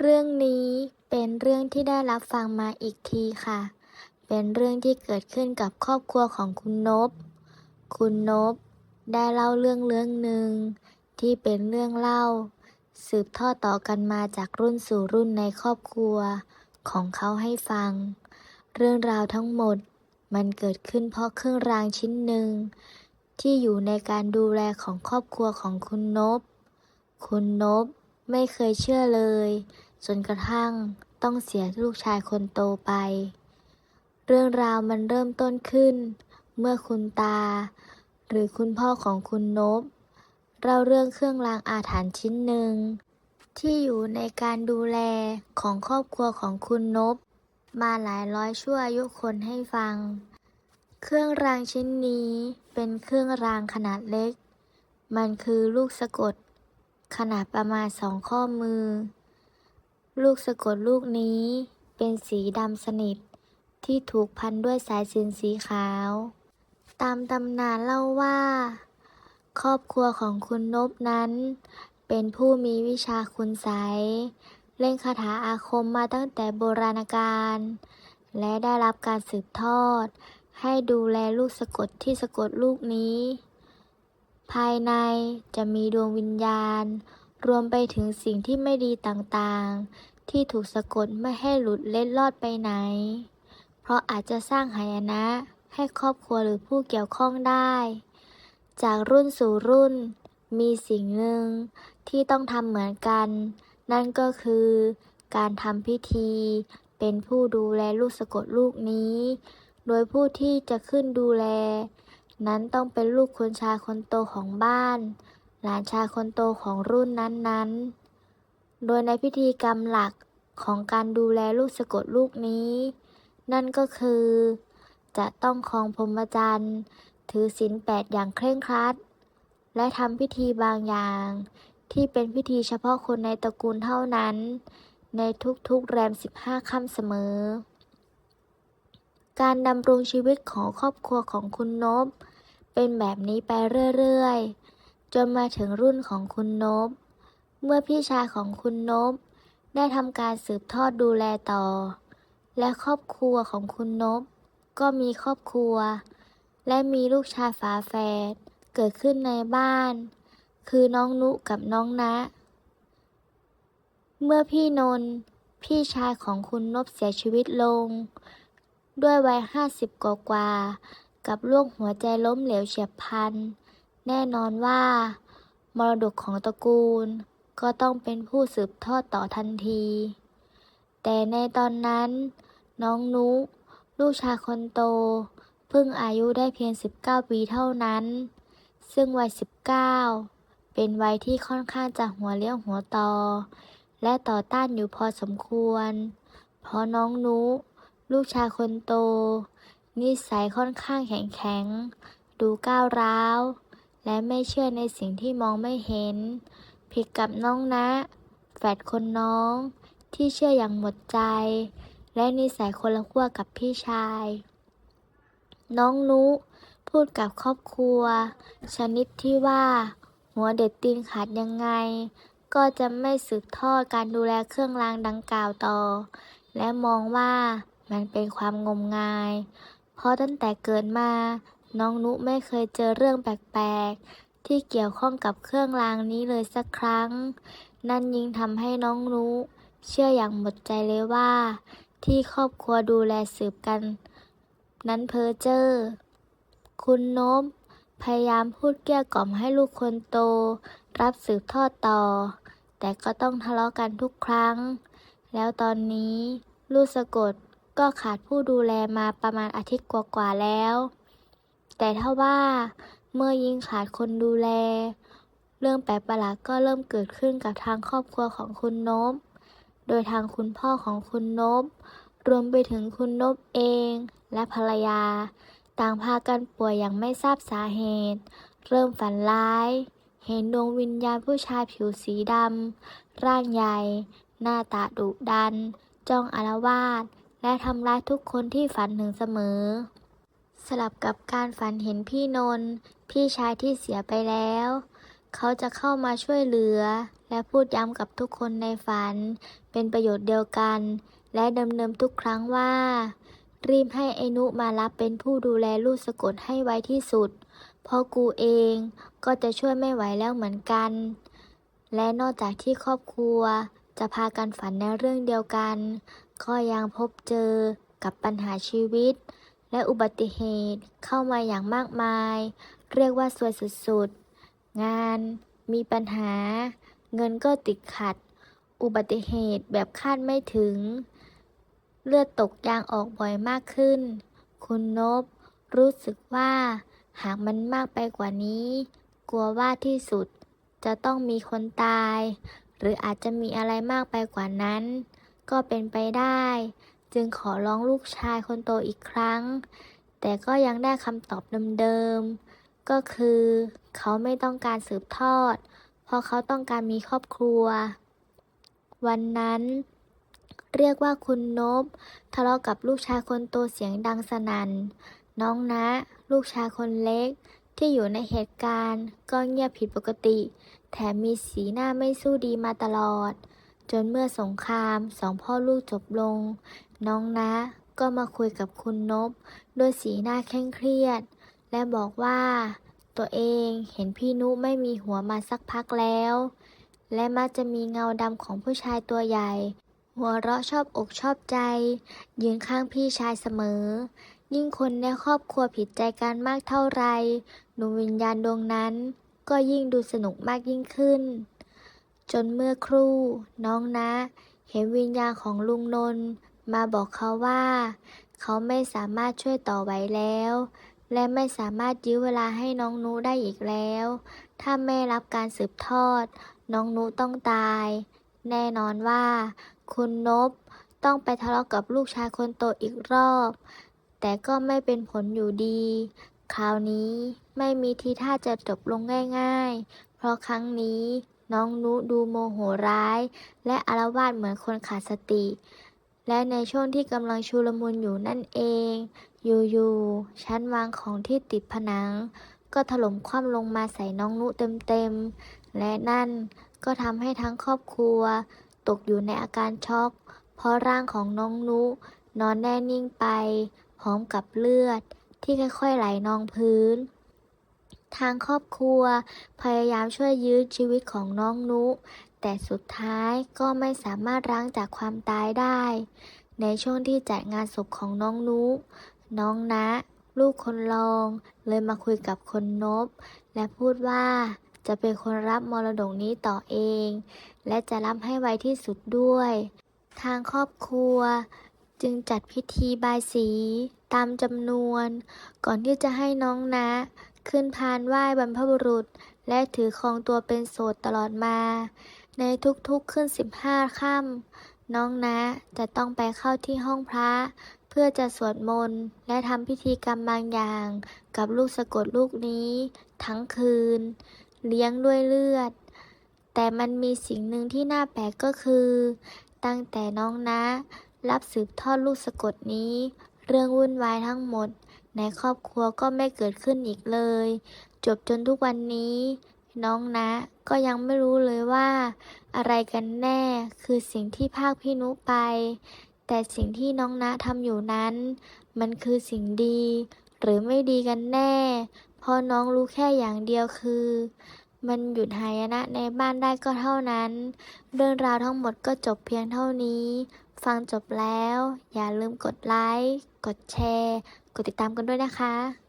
เรื่องนี้เป็นเรื่องที่ได้รับฟังมาอีกทีค่ะ เป็นเรื่องที่เกิดขึ้นกับครอบครัวของคุณนบ คุณนบได้เล่าเรื่องเรื่องหนึ่งที่เป็นเรื่องเล่า สืบทอดต่อกันมาจากรุ่นสู่รุ่นในครอบครัวของเขาให้ฟัง เรื่องราวทั้งหมดมันเกิดขึ้นเพราะเครื่องรางชิ้นหนึ่ง ที่อยู่ในการดูแลของครอบครัวของคุณนบ คุณนบไม่เคยเชื่อเลย จนกระทั่งต้องเสียลูกชายคนโตไป เรื่องราวมันเริ่มต้นขึ้น เมื่อคุณตา หรือคุณพ่อของคุณนบเล่าเรื่องเครื่องรางอาถรรพ์ชิ้นหนึ่ง ที่อยู่ในการดูแลของครอบครัวของคุณนบ มาหลายร้อยชั่วอายุคนให้ฟัง เครื่องรางชิ้นนี้เป็นเครื่องรางขนาดเล็ก มันคือลูกสะกด ขนาดประมาณสองข้อมือ ลูกสะกดลูกนี้เป็นสีดำสนิท ที่ถูกพันด้วยสายสินสีขาว ตามตำนานเล่าว่า ครอบครัวของคุณนบนั้น เป็นผู้มีวิชาคุณไสยเล่นคาถาอาคมมาตั้งแต่โบราณกาลและได้รับการสืบทอด ให้ดูแลลูกสะกดที่สะกดลูกนี้ ภายในจะมีดวงวิญญาณ รวมไปถึงสิ่งที่ไม่ดีต่างๆ ที่ถูกสะกดไม่ให้หลุดเล็ดลอดไปไหน เพราะอาจจะสร้างหายนะให้ครอบครัวหรือผู้เกี่ยวข้องได้ จากรุ่นสู่รุ่น มีสิ่งหนึ่งที่ต้องทำเหมือนกัน นั่นก็คือการทำพิธี เป็นผู้ดูแลลูกสะกดลูกนี้ โดยผู้ที่จะขึ้นดูแล นั้นต้องเป็นลูกคนชายคนโตของบ้าน หลานชายคนโตของรุ่นนั้นๆ โดยในพิธีกรรมหลักของการดูแลลูกสะกดลูกนี้ นั่นก็คือ จะต้องคองพรหมจรรย์ถือศีลแปดอย่างเคร่งครัด และทำพิธีบางอย่าง ที่เป็นพิธีเฉพาะคนในตระกูลเท่านั้น ในทุกๆแรมสิบห้าค่ำเสมอ การดำรงชีวิตของครอบครัวของคุณนบ เป็นแบบนี้ไปเรื่อยๆ จนมาถึงรุ่นของคุณนบ เมื่อพี่ชายของคุณนบ ได้ทำการสืบทอดดูแลต่อ และครอบครัวของคุณนบ ก็มีครอบครัว และมีลูกชายฝาแฝดเกิดขึ้นในบ้าน คือน้องนุกับน้องนะ เมื่อพี่นนท์พี่ชายของคุณนบเสียชีวิตลง ด้วยวัยห้าสิบกว่ากับโรคหัวใจล้มเหลวเฉียบพลัน แน่นอนว่า มรดกของตระกูลก็ต้องเป็นผู้สืบทอดต่อทันที แต่ในตอนนั้น น้องนุ ลูกชายคนโต เพิ่งอายุได้เพียง 19 ปีเท่านั้น ซึ่งวัย 19 เป็นวัยที่ค่อนข้างจะหัวเลี้ยวหัวต่อ และต่อต้านอยู่พอสมควร เพราะน้องนุ ลูกชายคนโต นิสัยค่อนข้างแข็งแข็ง ดูก้าวร้าว และไม่เชื่อในสิ่งที่มองไม่เห็น ผิดกับน้องนะ แฝดคนน้อง ที่เชื่ออย่างหมดใจ และนิสัยคนละขั้วกับพี่ชาย น้องนุ พูดกับครอบครัว ชนิดที่ว่า หัวเด็ดตีนขาดยังไง ก็จะไม่สืบทอดการดูแลเครื่องรางดังกล่าวต่อ และมองว่ามันเป็นความงมงาย เพราะตั้งแต่เกิดมา น้องนุไม่เคยเจอเรื่องแปลกๆ ที่เกี่ยวข้องกับเครื่องรางนี้เลยสักครั้ง นั่นยิ่งทำให้น้องนุเชื่ออย่างหมดใจเลยว่า ที่ครอบครัวดูแลสืบกัน นั้นเพ้อเจ้อคุณนบพยายามพูดเกลี้ยกล่อมให้ลูกคนโต รับสืบทอดต่อ แต่ก็ต้องทะเลาะกันทุกครั้ง แล้วตอนนี้ ลูกสะกดก็ขาดผู้ดูแลมาประมาณอาทิตย์กว่าๆแล้ว แต่ถ้าว่าเมื่อยิงขาดคนดูแล เรื่องแปลกประหลาดก็เริ่มเกิดขึ้นกับทางครอบครัวของคุณนบโดยทางคุณพ่อของคุณนบ รวมไปถึงคุณนบเอง และภรรยา ต่างพากันป่วยอย่างไม่ทราบสาเหตุ เริ่มฝันร้าย เห็นดวงวิญญาณผู้ชายผิวสีดำ ร่างใหญ่ หน้าตาดุดัน จ้องอารวาสและทำร้ายทุกคนที่ฝันถึงเสมอ สลับกับการฝันเห็นพี่นนท์พี่ชายที่เสียไปแล้ว เขาจะเข้ามาช่วยเหลือ และพูดย้ำกับทุกคนในฝัน เป็นประโยชน์เดียวกัน และดำเนินทุกครั้งว่า รีบให้ไอ้นุมารับเป็นผู้ดูแลลูกสะกดให้ไวที่สุด เพราะกูเองก็จะช่วยไม่ไหวแล้วเหมือนกัน และนอกจากที่ครอบครัว จะพากันฝันในเรื่องเดียวกัน ก็ยังพบเจอกับปัญหาชีวิต และอุบัติเหตุเข้ามาอย่างมากมาย เรียกว่าสวยสุดๆ งานมีปัญหา เงินก็ติดขัด อุบัติเหตุแบบคาดไม่ถึง เลือดตกยางออกบ่อยมากขึ้น คุณนบรู้สึกว่า หากมันมากไปกว่านี้ กลัวว่าที่สุดจะต้องมีคนตาย หรืออาจจะมีอะไรมากไปกว่านั้น ก็เป็นไปได้ จึงขอร้องลูกชายคนโตอีกครั้ง แต่ก็ยังได้คำตอบเดิมๆ ก็คือ เขาไม่ต้องการสืบทอด เพราะเขาต้องการมีครอบครัว วันนั้น เรียกว่าคุณนบทะเลาะกับลูกชายคนโตเสียงดังสนั่น น้องนะ ลูกชายคนเล็กที่อยู่ในเหตุการณ์ ก็เงียบผิดปกติ แถมมีสีหน้าไม่สู้ดีมาตลอดจนเมื่อสงครามสองพ่อลูกจบลง น้องนะก็มาคุยกับคุณนบด้วยสีหน้าเคร่งเครียด และบอกว่า ตัวเองเห็นพี่นุไม่มีหัวมาสักพักแล้ว และมักจะมีเงาดำของผู้ชายตัวใหญ่ หัวเราะชอบอกชอบใจ ยืนข้างพี่ชายเสมอ ยิ่งคนในครอบครัวผิดใจกันมากเท่าไรดวงวิญญาณดวงนั้น ก็ยิ่งดูสนุกมากยิ่งขึ้น จนเมื่อครู่ น้องนะ เห็นวิญญาณของลุงนน มาบอกเขาว่า เขาไม่สามารถช่วยต่อไหวแล้ว และไม่สามารถยื้อเวลาให้น้องนุได้อีกแล้ว ถ้าไม่รับการสืบทอด น้องนุต้องตาย แน่นอนว่า คุณนบต้องไปทะเลาะกับลูกชายคนโตอีกรอบ แต่ก็ไม่เป็นผลอยู่ดี คราวนี้ไม่มีทีท่าจะจบลงง่าย ๆ เพราะครั้งนี้น้องนุดูโมโหร้าย และอารวาสเหมือนคนขาดสติ และในช่วงที่กำลังชุลมุนอยู่นั่นเอง อยู่ๆชั้นวางของที่ติดผนัง ก็ถล่มคว่ำลงมาใส่น้องนุเต็มๆ และนั่นก็ทำให้ทั้งครอบครัว ตกอยู่ในอาการช็อก เพราะร่างของน้องนุ นอนแน่นิ่งไป พร้อมกับเลือด ที่ค่อยๆไหลนองพื้น ทางครอบครัว พยายามช่วยยื้อชีวิตของน้องนุ แต่สุดท้ายก็ไม่สามารถล้างจากความตายได้ ในช่วงที่จัดงานศพของน้องนุน้องนะ ลูกคนรอง เลยมาคุยกับคนนบ และพูดว่าจะเป็นคนรับมรดกนี้ต่อเอง และจะรับให้ไวที่สุดด้วย ทางครอบครัวจึงจัดพิธีบายสีตามจำนวน ก่อนที่จะให้น้องนะ ขึ้นพานไหว้บรรพบุรุษ และถือครองตัวเป็นโสดตลอดมา ในทุกๆขึ้นสิบห้าค่ำน้องนะจะต้องไปเข้าที่ห้องพระ เพื่อจะสวดมนต์และทำพิธีกรรมบางอย่าง กับลูกสะกดลูกนี้ ทั้งคืน เลี้ยงด้วยเลือด แต่มันมีสิ่งหนึ่งที่น่าแปลกก็คือ ตั้งแต่น้องนะ รับสืบทอดลูกสะกดนี้ เรื่องวุ่นวายทั้งหมด ในครอบครัวก็ไม่เกิดขึ้นอีกเลย จบจนทุกวันนี้ น้องนะ ก็ยังไม่รู้เลยว่า อะไรกันแน่คือสิ่งที่ภาคพี่นุไป แต่สิ่งที่น้องนะทำอยู่นั้น มันคือสิ่งดี หรือไม่ดีกันแน่ เพราะน้องรู้แค่อย่างเดียวคือ มันหยุดหายนะในบ้านได้ก็เท่านั้น เรื่องราวทั้งหมดก็จบเพียงเท่านี้ ฟังจบแล้ว อย่าลืมกดไลค์ กดแชร์ กดติดตามกันด้วยนะคะ